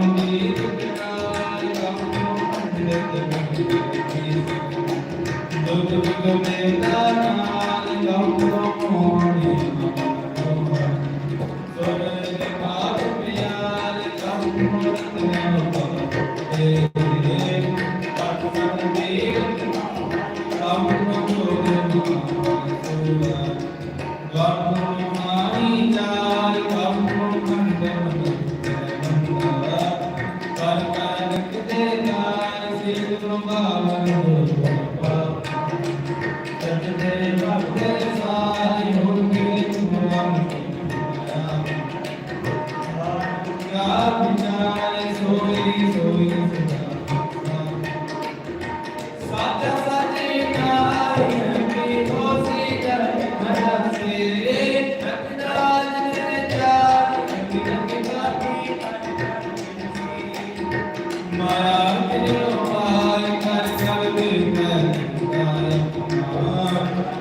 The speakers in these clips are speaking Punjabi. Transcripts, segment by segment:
Don't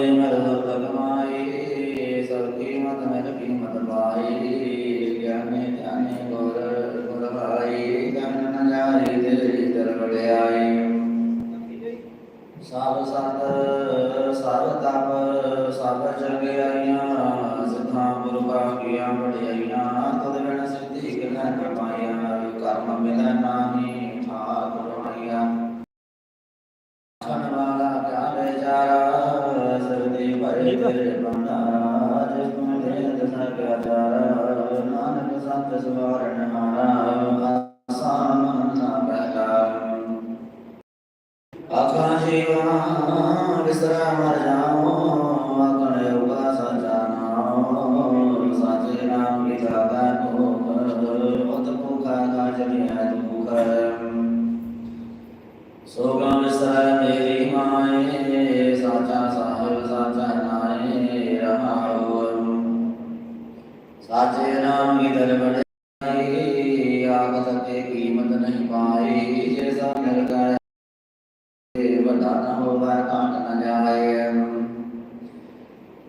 ਕੀਮਤ ਦਰਦ ਕਮਾਈ ਸਭ ਕੀਮਤ ਮੈਂ ਕੀਮਤ ਪਾਈ ਗਿਆਨੇ ਧਿਆਨੇ ਗੁਰ ਗੁਰਹਾਈ ਜਨ ਨ ਜਾਏ ਤੇਰੀ ਦਰਗੜਿਆਈ ਸਭ ਸਤ, ਸਭ ਤਪ, ਸਭ ਚੰਗਿਆਈਆਂ ਸਥਾਨ ਗੁਰੂ ਕਾ ਕੀਆ ਬੜਿਆ ਬੰਦਾਰਾ ਜਿਸ ਨੂੰ ਦੇਹ ਦਸਾ ਗਿਆ ਜਾਰਾ ਨਾਨਕ ਸਤ ਸਵਾਰਣ ਹਾਰਾ ਆਸਾਨ ਨਾ ਬਹਿਤਾ ਆਖਾਂ, ਜੀਵਾ ਵਿਸਰਾ ਮਰ ਜਾਵਾਂ ਮਿਲ ਬੜੇ ਆਗਤ ਤੇ ਕੀਮਤ ਨਹੀਂ ਪਾਏ ਜੇ ਸਭ ਮਿਲ ਗਏ ਤੇ ਵੱਡਾ ਨਾ ਹੋਵੇ ਘਾਟ ਨਾ ਜਾਏ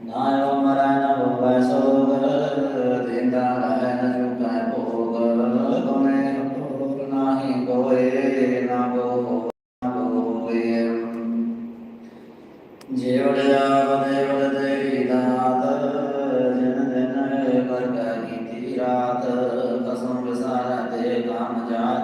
ਨਾ ਹੋ ਮਰਾ ਨਾ ਹੋਵੇ ਸੋਗ ਦਿੰਦਾ ਰਹੇ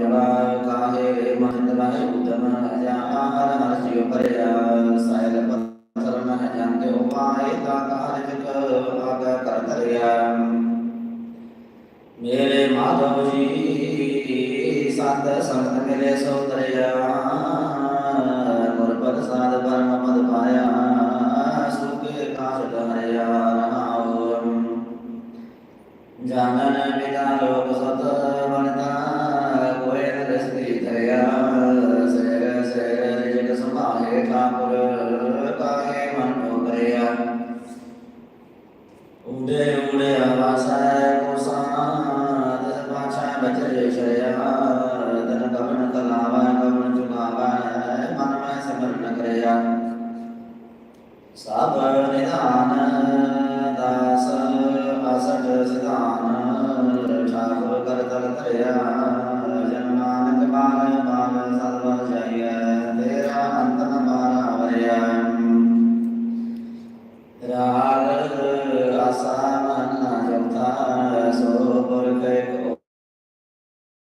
जवाकाहे महतवाहे उदम हजा आहार हर्षियो परया सायल पत्थरन हजांते उपाय ताकार जग आगा करतरया मेरे माधव जी सात संत मिले सौतरया गुर प्रसाद परम पुरताहे मनोदया। उदय उदय आवासाय कुसाद पाचा बचरे शया धन कवन तलावाय कवन चुकावाय मन में समरण करया। साब निदान दास, असट सिदान ठाकुर कर तरया